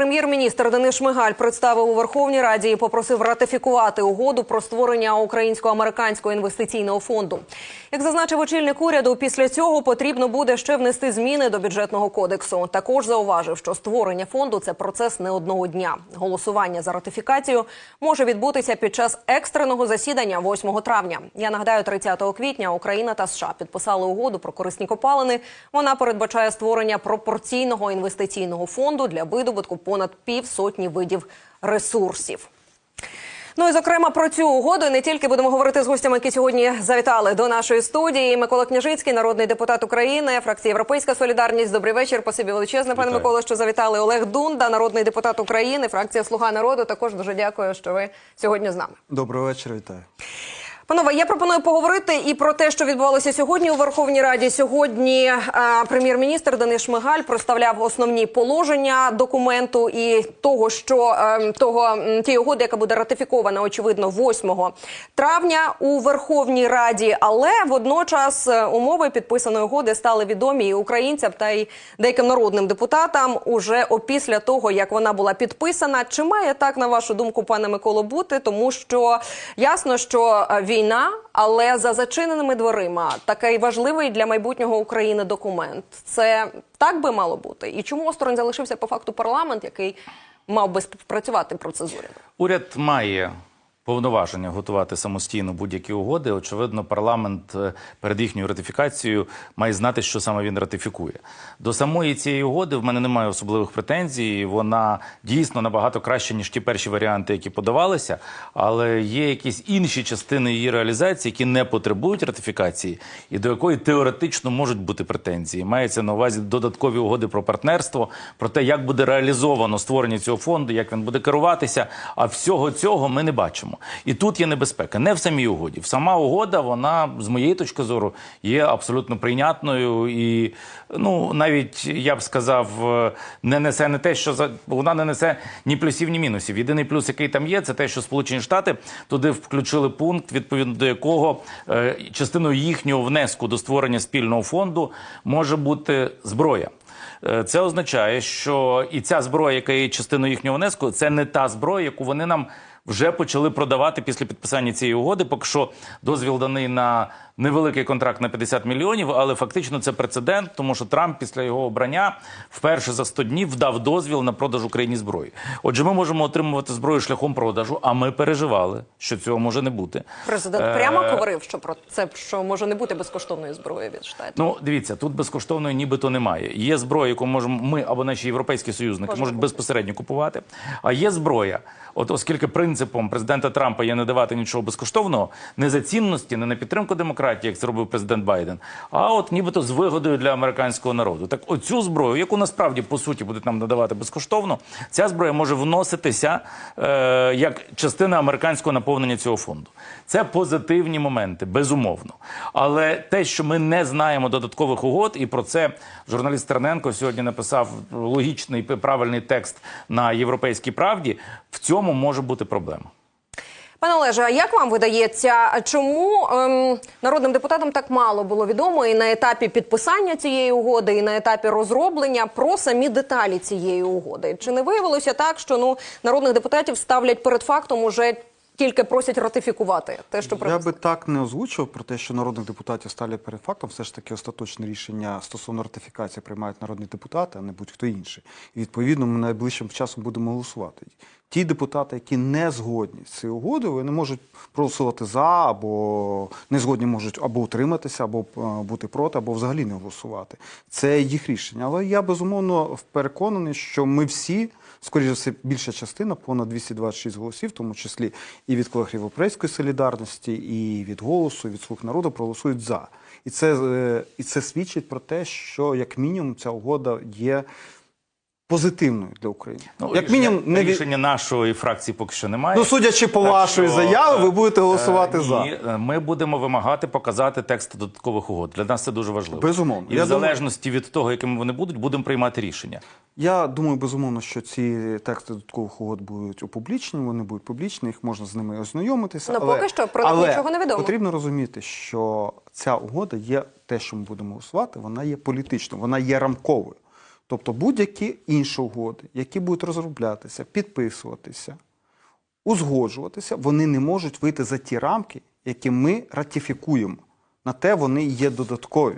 Прем'єр-міністр Денис Шмигаль представив у Верховній Раді і попросив ратифікувати угоду про створення українсько-американського інвестиційного фонду. Як зазначив очільник уряду, після цього потрібно буде ще внести зміни до бюджетного кодексу. Також зауважив, що створення фонду це процес не одного дня. Голосування за ратифікацію може відбутися під час екстреного засідання 8 травня. Я нагадаю, 30 квітня Україна та США підписали угоду про корисні копалини. Вона передбачає створення пропорційного інвестиційного фонду для видобутку понад півсотні видів ресурсів. Ну і зокрема про цю угоду не тільки будемо говорити з гостями, які сьогодні завітали до нашої студії. Микола Княжицький, народний депутат України, фракція Європейська Солідарність. Добрий вечір. Спасибі величезне, пане. Микола, що завітали. Олег Дунда, народний депутат України, фракція Слуга народу. Також дуже дякую, що ви сьогодні з нами. Доброго вечора, вітаю. Панове, я пропоную поговорити і про те, що відбувалося сьогодні у Верховній Раді. Сьогодні е, прем'єр-міністр Денис Шмигаль представляв основні положення документу і того, що е, того тієї угоди, яка буде ратифікована, очевидно, 8 травня у Верховній Раді. Але водночас е, умови підписаної угоди стали відомі і українцям та й деяким народним депутатам уже опісля того, як вона була підписана. Чи має так на вашу думку, пане Миколо, бути? Тому що ясно, що е, війна, але за зачиненими дверима такий важливий для майбутнього України документ. Це так би мало бути. І чому осторонь залишився по факту парламент, який мав би співпрацювати про це? Уряд має повноваження готувати самостійно будь-які угоди. Очевидно, парламент е, перед їхньою ратифікацією має знати, що саме він ратифікує. До самої цієї угоди в мене немає особливих претензій. Вона дійсно набагато краще ніж ті перші варіанти, які подавалися. Але є якісь інші частини її реалізації, які не потребують ратифікації, і до якої теоретично можуть бути претензії. Мається на увазі додаткові угоди про партнерство, про те, як буде реалізовано створення цього фонду, як він буде керуватися. А всього цього ми не бачимо. І тут є небезпека. Не в самій угоді. Сама угода, вона з моєї точки зору є абсолютно прийнятною і ну навіть я б сказав, е, не несе не те, що за вона не несе ні плюсів, ні мінусів. Єдиний плюс, який там є, це те, що Сполучені Штати туди включили пункт, відповідно до якого е, частиною їхнього внеску до створення спільного фонду може бути зброя. Е, Це означає, що і ця зброя, яка є частиною їхнього внеску, це не та зброя, яку вони нам вже почали продавати після підписання цієї угоди. Поки що дозвіл даний на невеликий контракт на 50 мільйонів, але фактично це прецедент, тому що Трамп після його обрання вперше за 100 днів вдав дозвіл на продаж Україні зброї. Отже, ми можемо отримувати зброю шляхом продажу, а ми переживали, що цього може не бути. Президент Е, прямо говорив, що про це що може не бути безкоштовною зброєю від штатів. Ну, дивіться, тут безкоштовної нібито немає. Є зброя, яку можемо ми або наші європейські союзники можуть купити. безпосередньо купувати. А є зброя, от оскільки принципом президента Трампа є не давати нічого безкоштовного, не за цінності, не на підтримку демократії, як це робив президент Байден, а от нібито з вигодою для американського народу. Так, оцю зброю, яку насправді по суті будуть нам надавати безкоштовно, ця зброя може вноситися е, як частина американського наповнення цього фонду. Це позитивні моменти, безумовно. Але те, що ми не знаємо додаткових угод, і про це журналіст Терненко сьогодні написав логічний правильний текст на європейській правді. В цьому може бути проблема. Пане Олеже, а як вам видається, чому ем, народним депутатам так мало було відомо і на етапі підписання цієї угоди, і на етапі розроблення про самі деталі цієї угоди? Чи не виявилося так, що ну народних депутатів ставлять перед фактом уже тільки просять ратифікувати те, що Я би так не озвучував про те, що народних депутатів ставлять перед фактом. Все ж таки остаточне рішення стосовно ратифікації приймають народні депутати, а не будь-хто інший. І відповідно ми найближчим часом будемо голосувати. Ті депутати, які не згодні з цією угодою, вони можуть проголосувати за, або не згодні можуть або утриматися, або е, бути проти, або взагалі не голосувати. Це їх рішення. Але я безумовно переконаний, що ми всі. Скоріше все, більша частина, понад 226 голосів, в тому числі і від колег Європейської солідарності, і від голосу, і від слуг народу проголосують за. І це, е, і це свідчить про те, що як мінімум ця угода є позитивною для України. Ну, як мінімум, не від... рішення нашої фракції поки що немає. ну судячи по Так вашої що, заяви, ви е, будете голосувати Е, за. Ні, е, ми будемо вимагати показати текст додаткових угод. Для нас це дуже важливо. Безумовно. І Я в думаю- залежності від того, якими вони будуть, будемо приймати рішення. Я думаю, безумовно, що ці тексти додаткових угод будуть опублічені, вони будуть публічні, їх можна з ними ознайомитися. Ну, але, поки що про них але нічого не відомо. Потрібно розуміти, що ця угода є те, що ми будемо голосувати, вона є політичною, вона є рамковою. Тобто будь-які інші угоди, які будуть розроблятися, підписуватися, узгоджуватися, вони не можуть вийти за ті рамки, які ми ратифікуємо. На те вони є додаткові.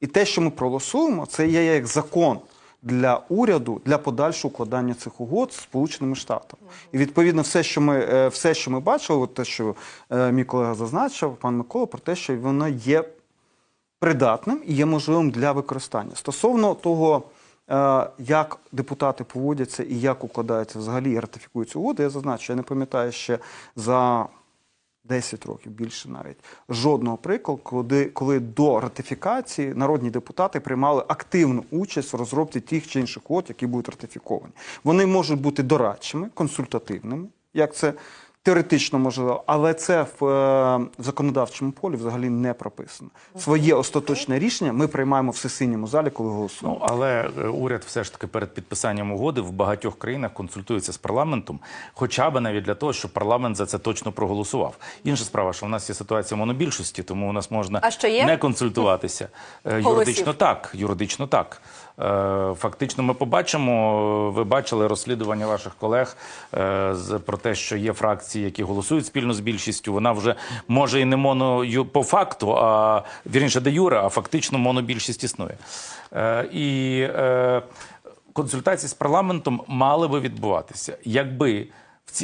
І те, що ми проголосуємо, це є як закон для уряду для подальшого укладання цих угод з Сполученими Штатами. І відповідно, все, що ми, е, все, що ми бачили, те, що е, мій колега зазначив, пан Микола, про те, що воно є придатним і є можливим для використання. Стосовно того, як депутати поводяться і як укладаються взагалі і ратифікуються угоди, я зазначу, я не пам'ятаю ще за 10 років, більше навіть, жодного прикладу, коли, коли до ратифікації народні депутати приймали активну участь в розробці тих чи інших угод, які будуть ратифіковані. Вони можуть бути дорадчими, консультативними, як це теоретично можливо, але це в, е, в законодавчому полі взагалі не прописано. Своє остаточне рішення ми приймаємо в сесійному залі, коли голосуємо. Ну але е, уряд все ж таки перед підписанням угоди в багатьох країнах консультується з парламентом, хоча б навіть для того, щоб парламент за це точно проголосував. Інша справа, що в нас є ситуація монобільшості, тому у нас можна А що є? не консультуватися. Е, Юридично так, юридично так. Е, Фактично, ми побачимо. Ви бачили розслідування ваших колег е, про те, що є фракції, які голосують спільно з більшістю. Вона вже може і не моно по факту, а вірніше де юре, а фактично монобільшість існує. Е, І консультації з парламентом мали би відбуватися, якби.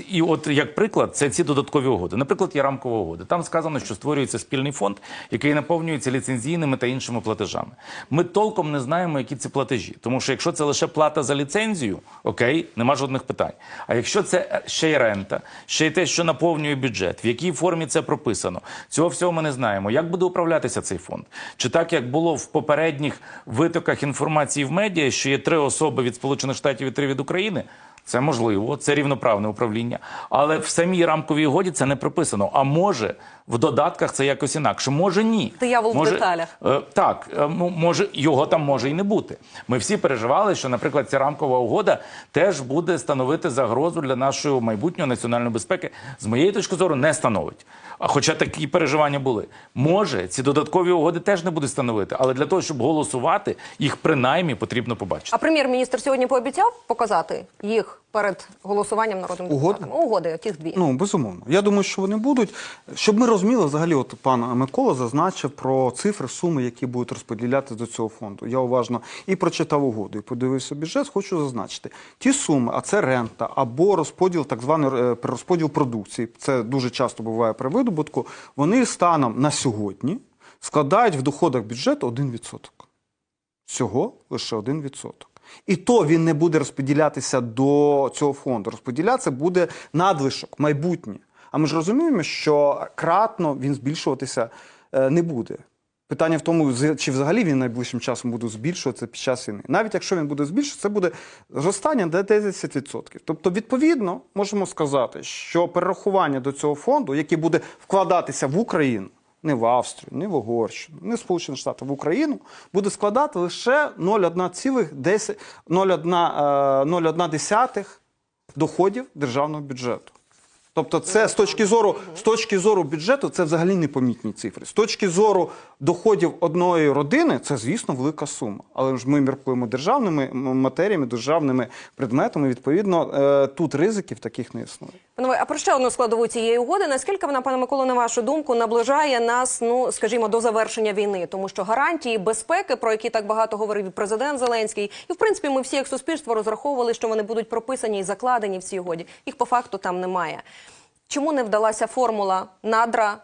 І от як приклад, це ці додаткові угоди. Наприклад, є рамкова угода. Там сказано, що створюється спільний фонд, який наповнюється ліцензійними та іншими платежами. Ми толком не знаємо, які це платежі. Тому що якщо це лише плата за ліцензію, окей, нема жодних питань. А якщо це е, ще й рента, ще й те, що наповнює бюджет, в якій формі це прописано, цього всього ми не знаємо. Як буде управлятися цей фонд? Чи так як було в попередніх витоках інформації в медіа, що є три особи від Сполучених Штатів і три від України? Це можливо, це рівноправне управління, але в самій рамковій угоді це не прописано. А може в додатках це якось інакше? Може ні. Диявол в деталях. Е, так, е, може його там може і не бути. Ми всі переживали, що, наприклад, ця рамкова угода теж буде становити загрозу для нашої майбутньої національної безпеки. З моєї точки зору, не становить. А хоча такі переживання були, може ці додаткові угоди теж не буде становити, але для того, щоб голосувати, їх принаймні потрібно побачити. А прем'єр-міністр сьогодні пообіцяв показати їх перед голосуванням народним депутатам? Угоди, ті дві. Ну, безумовно. Я думаю, що вони будуть. Щоб ми розуміли, взагалі, от пан Микола зазначив про цифри, суми, які будуть розподілятися до цього фонду. Я уважно і прочитав угоду, і подивився бюджет. Хочу зазначити ті суми, а це рента або розподіл, так званий е, розподіл продукції. Це дуже часто буває при видобутку. Вони станом на сьогодні складають в доходах бюджету 1%. Всього лише 1%. І то він не буде розподілятися до цього фонду. Розподілятися буде надлишок, майбутнє. А ми ж розуміємо, що кратно він збільшуватися е, не буде. Питання в тому, чи взагалі він найближчим часом буде збільшуватися під час війни. Навіть якщо він буде збільшуватися, це буде зростання на 10%. Тобто, відповідно, можемо сказати, що перерахування до цього фонду, який буде вкладатися в Україну, не в Австрію, не в Угорщину, не в Сполучені Штати, в Україну, буде складати лише 0,1 0,1 доходів державного бюджету. Тобто, це з точки зору з точки зору бюджету, це взагалі непомітні цифри. З точки зору доходів одної родини, це звісно велика сума. Але ж ми міркуємо державними матеріями, державними предметами. Відповідно, е, тут ризиків таких не існує. Панове, а про ще одну складову цієї угоди. Наскільки вона, пане Миколо, на вашу думку, наближає нас, ну скажімо, до завершення війни, тому що гарантії безпеки, про які так багато говорив і президент Зеленський, і в принципі, ми всі як суспільство розраховували, що вони будуть прописані і закладені в цій угоді. Їх по факту там немає. Чому не вдалася формула надра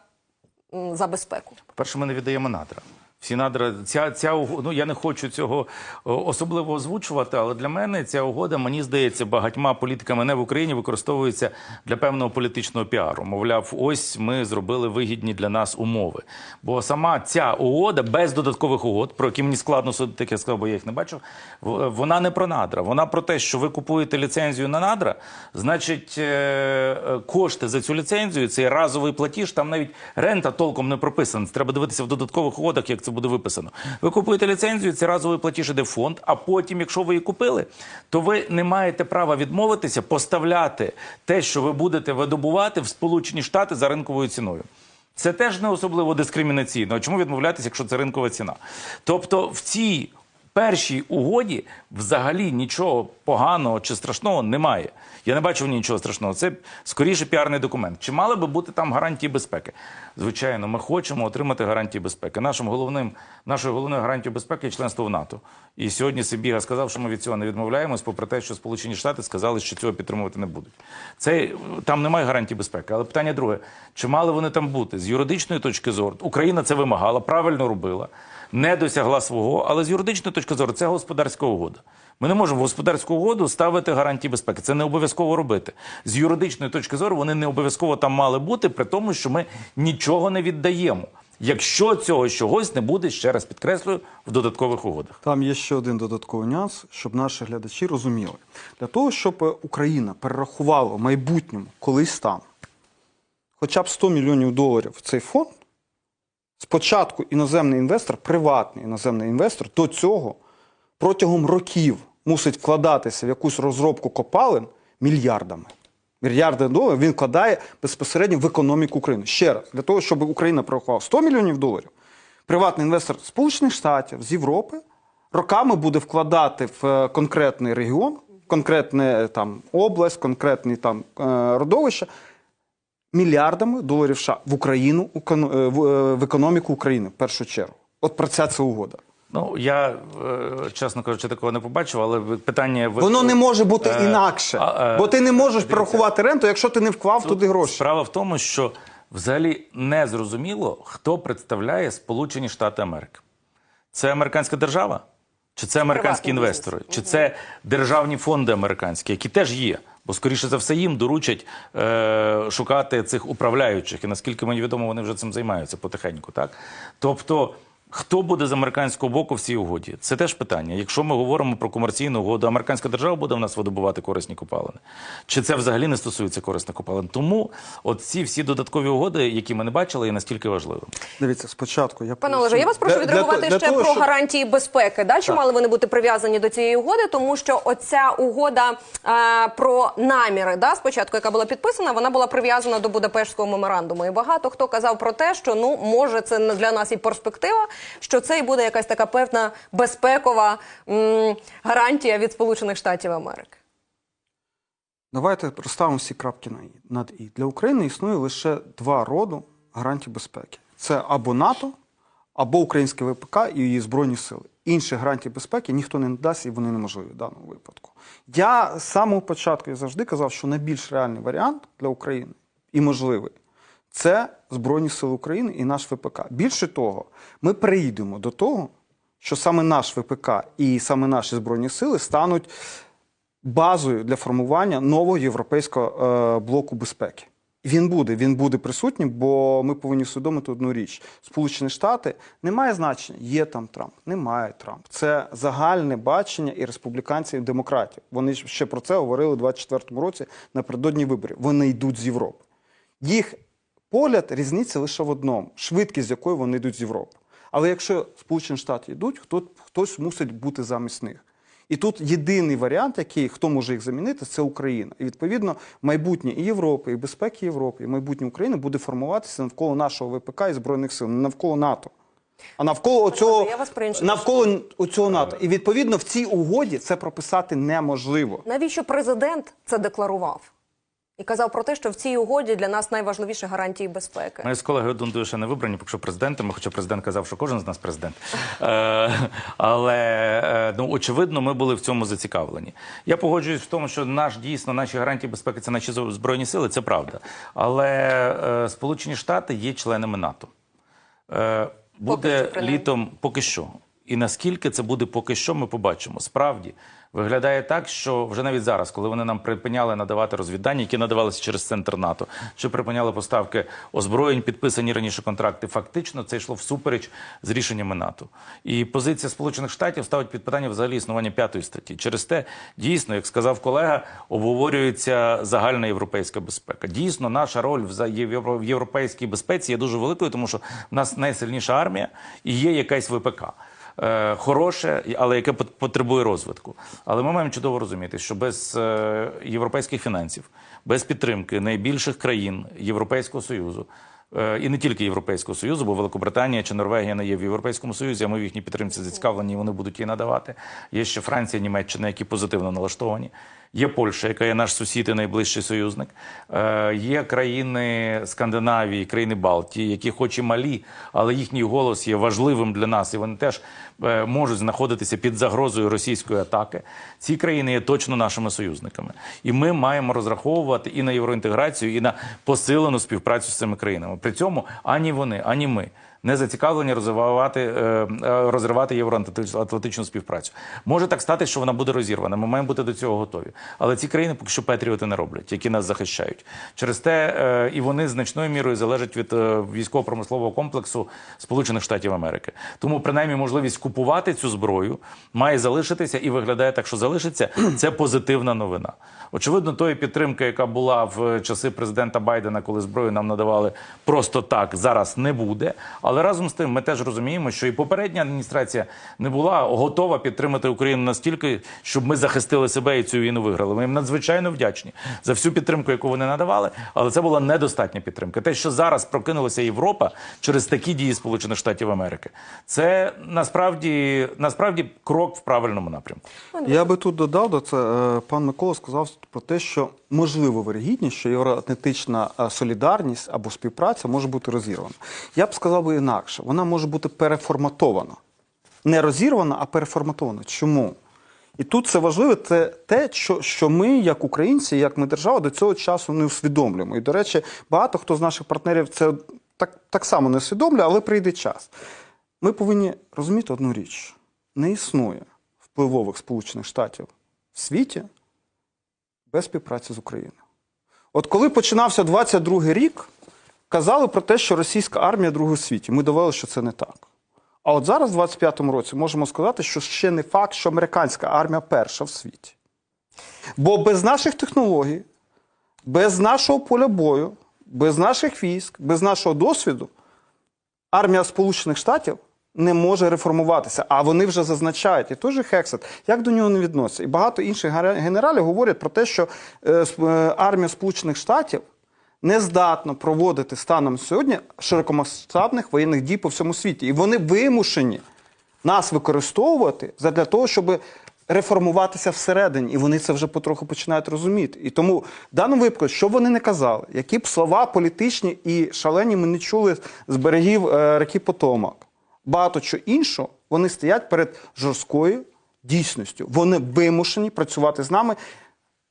за безпеку? По-перше, ми не віддаємо надра. Всі надра, ця, ця ну я не хочу цього особливо озвучувати, але для мене ця угода, мені здається, багатьма політиками не в Україні використовується для певного політичного піару. Мовляв, ось ми зробили вигідні для нас умови. Бо сама ця угода без додаткових угод, про які мені складно судити, як я сказав, бо я їх не бачив. Вона не про надра. Вона про те, що ви купуєте ліцензію на надра, значить, е, е, кошти за цю ліцензію, цей разовий платіж, там навіть рента толком не прописана. Треба дивитися в додаткових угодах, як це буде виписано. Ви купуєте ліцензію, це разовий платіж іде в фонд, а потім, якщо ви її купили, то ви не маєте права відмовитися поставляти те, що ви будете видобувати в Сполучені Штати за ринковою ціною. Це теж не особливо дискримінаційно. Чому відмовлятися, якщо це ринкова ціна? Тобто в цій першій угоді взагалі нічого поганого чи страшного немає. Я не бачив нічого страшного. Це скоріше піарний документ. Чи мали би бути там гарантії безпеки? Звичайно, ми хочемо отримати гарантії безпеки. Нашим головним, нашою головною гарантією безпеки є членство в НАТО. І сьогодні Сибіга сказав, що ми від цього не відмовляємось, попри те, що Сполучені Штати сказали, що цього підтримувати не будуть. Це там немає гарантій безпеки. Але питання друге: чи мали вони там бути з юридичної точки зору? Україна це вимагала, правильно робила, не досягла свого, але з юридичної точки зору це господарська угода. Ми не можемо в господарську угоду ставити гарантії безпеки. Це не обов'язково робити. З юридичної точки зору вони не обов'язково там мали бути, при тому, що ми нічого не віддаємо. Якщо цього чогось не буде, ще раз підкреслюю, в додаткових угодах. Там є ще один додатковий нюанс, щоб наші глядачі розуміли. Для того, щоб Україна перерахувала в майбутньому колись там хоча б 100 мільйонів доларів в цей фонд, спочатку іноземний інвестор, приватний іноземний інвестор до цього протягом років мусить вкладатися в якусь розробку копалин мільярдами. Мільярди доларів він вкладає безпосередньо в економіку України. Ще раз, для того, щоб Україна прорахувала 100 мільйонів доларів, приватний інвестор з Сполучених Штатів, з Європи роками буде вкладати в е, конкретний регіон, конкретне там область, конкретне там е, родовище мільярдами доларів США в Україну, кон- е, в, е, економіку України в першу чергу. От про це це угода. Ну я е, чесно кажучи, такого не побачив, але питання ви- Воно не може бути Е, інакше, а, е, бо ти не можеш дивіться. прорахувати ренту, якщо ти не вклав туди гроші. Справа в тому, що взагалі не зрозуміло, хто представляє Сполучені Штати Америки. Це американська держава? Чи це американські інвестори? Чи це державні фонди американські, які теж є? Бо, скоріше за все, їм доручать е, шукати цих управляючих. І наскільки мені відомо, вони вже цим займаються потихеньку. Так? Тобто, хто буде з американського боку в цій угоді? Це теж питання. Якщо ми говоримо про комерційну угоду, американська держава буде в нас видобувати корисні копалини. Чи це взагалі не стосується корисних копалин? Тому от ці всі додаткові угоди, які ми не бачили, є настільки важливими. Дивіться, спочатку я Пане. Олеже, я вас прошу Для- відреагувати для ще того, про щоб- гарантії безпеки. Да? Чи мали вони бути прив'язані до цієї угоди? Тому що оця угода е, про наміри, да, спочатку, яка була підписана, вона була прив'язана до Будапештського меморандуму. І багато хто казав про те, що ну може це не для нас і перспектива, що це і буде якась така певна безпекова м, гарантія від Сполучених Штатів Америки. Давайте розставимо всі крапки над і. Для України існує лише два роду гарантій безпеки: це або НАТО, або українське ВПК і її збройні сили. Інших гарантій безпеки ніхто не надасть, і вони неможливі в даному випадку. Я з самого початку я завжди казав, що найбільш реальний варіант для України і можливий це Збройні Сили України і наш ВПК. Більше того, ми перейдемо до того, що саме наш ВПК і саме наші збройні сили стануть базою для формування нового європейського е, блоку безпеки. Він буде, він буде присутнім, бо ми повинні усвідомити одну річ: Сполучені Штати немає значення, є там Трамп, немає Трамп. Це загальне бачення і республіканців, і демократів. Вони ще про це говорили у 24-му році напередодні виборів. Вони йдуть з Європи. Їх погляд різниця лише в одному: швидкість, з якою вони йдуть з Європи. Але якщо Сполучені Штати йдуть, хто, хтось мусить бути замість них. І тут єдиний варіант, який хто може їх замінити, це Україна. І відповідно майбутнє і Європи, і безпеки Європи, і майбутнє України буде формуватися навколо нашого ВПК і збройних сил, не навколо НАТО. А навколо оцього, по-іншому навколо оцього НАТО. І відповідно в цій угоді це прописати неможливо. Навіщо президент це декларував? І казав про те, що в цій угоді для нас найважливіші гарантії безпеки. Ми з колегою Дундою ще не вибрані, поки що президентами, хоча президент казав, що кожен з нас президент. Е, але е, ну, очевидно, ми були в цьому зацікавлені. Я погоджуюсь в тому, що наш дійсно наші гарантії безпеки це наші збройні сили, це правда. Але е, Сполучені Штати є членами НАТО. Буде що, літом поки що. І наскільки це буде поки що, ми побачимо. Справді виглядає так, що вже навіть зараз, коли вони нам припиняли надавати розвіддання, які надавалися через центр НАТО, чи припиняли поставки озброєнь, підписані раніше контракти, фактично це йшло всупереч з рішеннями НАТО. І позиція Сполучених Штатів ставить під питання взагалі існування п'ятої статті. Через те дійсно, як сказав колега, обговорюється загальна європейська безпека. Дійсно, наша роль в європейській безпеці є дуже великою, тому що в нас найсильніша армія і є якась ВПК. Е, Хороше, але яке пот- потребує розвитку. Але ми маємо чудово розуміти, що без е, європейських фінансів, без підтримки найбільших країн Європейського Союзу, е, і не тільки Європейського Союзу, бо Великобританія чи Норвегія не є в Європейському Союзі, а ми в їхній підтримці зацікавлені, вони будуть її надавати. Є ще Франція, Німеччина, які позитивно налаштовані. Є Польща, яка є наш сусід і найближчий союзник. Е, є країни Скандинавії, країни Балтії, які хоч і малі, але їхній голос є важливим для нас, і вони теж е, можуть знаходитися під загрозою російської атаки. Ці країни є точно нашими союзниками, і ми маємо розраховувати і на євроінтеграцію, і на посилену співпрацю з цими країнами. При цьому ані вони, ані ми. Не зацікавлені розвивати е, е, розривати євроатлантичну співпрацю. Може так стати, що вона буде розірвана. Ми маємо бути до цього готові. Але ці країни поки що патріоти не роблять, які нас захищають. Через те е, і вони значною мірою залежать від військово-промислового комплексу Сполучених Штатів Америки. Тому принаймні можливість купувати цю зброю має залишитися і виглядає так, що залишиться. Це позитивна новина. Очевидно, тої підтримки, яка була в часи президента Байдена, коли зброю нам надавали просто так, зараз не буде. Але разом з тим, ми теж розуміємо, що і попередня адміністрація не була готова підтримати Україну настільки, щоб ми захистили себе і цю війну виграли. Ми їм надзвичайно вдячні за всю підтримку, яку вони надавали. Але це була недостатня підтримка. Те, що зараз прокинулася Європа через такі дії Сполучених Штатів Америки, це насправді насправді крок в правильному напрямку. Я би тут додав до це, е, пан Микола сказав про те, що можливо вирогідність, що євроатлантична е, солідарність або співпраця може бути розірвана. Я б сказав би інакше, вона може бути переформатована. Не розірвана, а переформатована. Чому? І тут це важливо, це те, що, що ми, як українці, як ми держава, до цього часу не усвідомлюємо. І, до речі, багато хто з наших партнерів це так, так само не усвідомлює, але прийде час. Ми повинні розуміти одну річ: не існує впливових Сполучених Штатів в світі без співпраці з Україною. От коли починався 22-й рік, казали про те, що російська армія друга в світі. Ми довели, що це не так. А от зараз, в 25-му році, можемо сказати, що ще не факт, що американська армія перша в світі. Бо без наших технологій, без нашого поля бою, без наших військ, без нашого досвіду армія Сполучених Штатів не може реформуватися, а вони вже зазначають, і той же Хексет, як до нього не відноситься. І багато інших генералів говорять про те, що е, е, армія Сполучених Штатів не здатна проводити станом сьогодні широкомасштабних воєнних дій по всьому світі. І вони вимушені нас використовувати для того, щоб реформуватися всередині, і вони це вже потроху починають розуміти. І тому в даному випадку, що вони не казали, які б слова політичні і шалені ми не чули з берегів е, реки Потомак, багато чого іншого, вони стоять перед жорсткою дійсністю. Вони вимушені працювати з нами.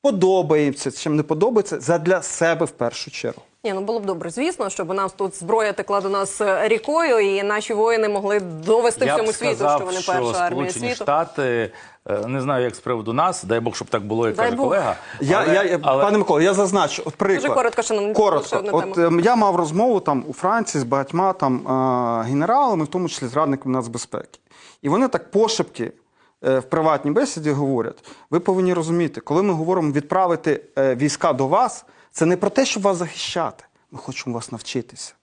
Подобається, чим не подобається, задля себе в першу чергу. Ні, ну було б добре, звісно, щоб у нас тут зброя текла до нас е, рікою, і наші воїни могли довести Я всьому б світу, сказав, що вони перша армія Сполучені світу. Штати, е, не знаю, як з приводу нас, дай Бог, щоб так було, як Дай каже Бог. колега. Я, але, я, але- Пане Микола, я зазначу, от приклад. Дуже коротко, шановні, ще Коротко. одна От тема. ем, я мав розмову там у Франції з багатьма там е, генералами, в тому числі з радниками нацбезпеки. І вони так пошепки е, в приватній бесіді говорять: ви повинні розуміти, коли ми говоримо відправити е, війська до вас, це не про те, щоб вас захищати. Ми хочемо вас навчитися.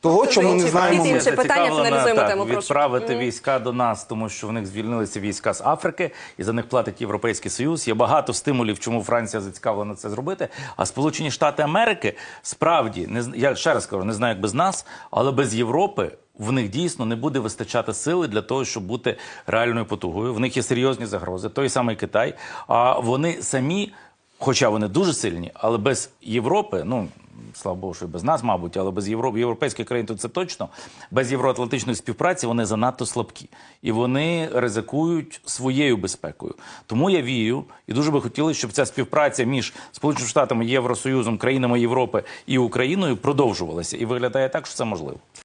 Того, це чому ми не інші знаємо. ми. інші питання, фіналізуємо так, тему, прошу. Відправити війська до нас, тому що в них звільнилися війська з Африки, і за них платить Європейський Союз. Є багато стимулів, чому Франція зацікавлена це зробити. А Сполучені Штати Америки справді не з- я ще раз кажу, не знаю, як без нас, але без Європи. В них дійсно не буде вистачати сили для того, щоб бути реальною потугою. В них є серйозні загрози. Той самий Китай. А вони самі, хоча вони дуже сильні, але без Європи, ну слава Богу, що і без нас, мабуть, але без Європи, європейських країн то це точно. Без євроатлантичної співпраці вони занадто слабкі і вони ризикують своєю безпекою. Тому я вірю і дуже би хотілося, щоб ця співпраця між Сполученими Штатами, Євросоюзом, країнами Європи і Україною продовжувалася. І виглядає так, що це можливо.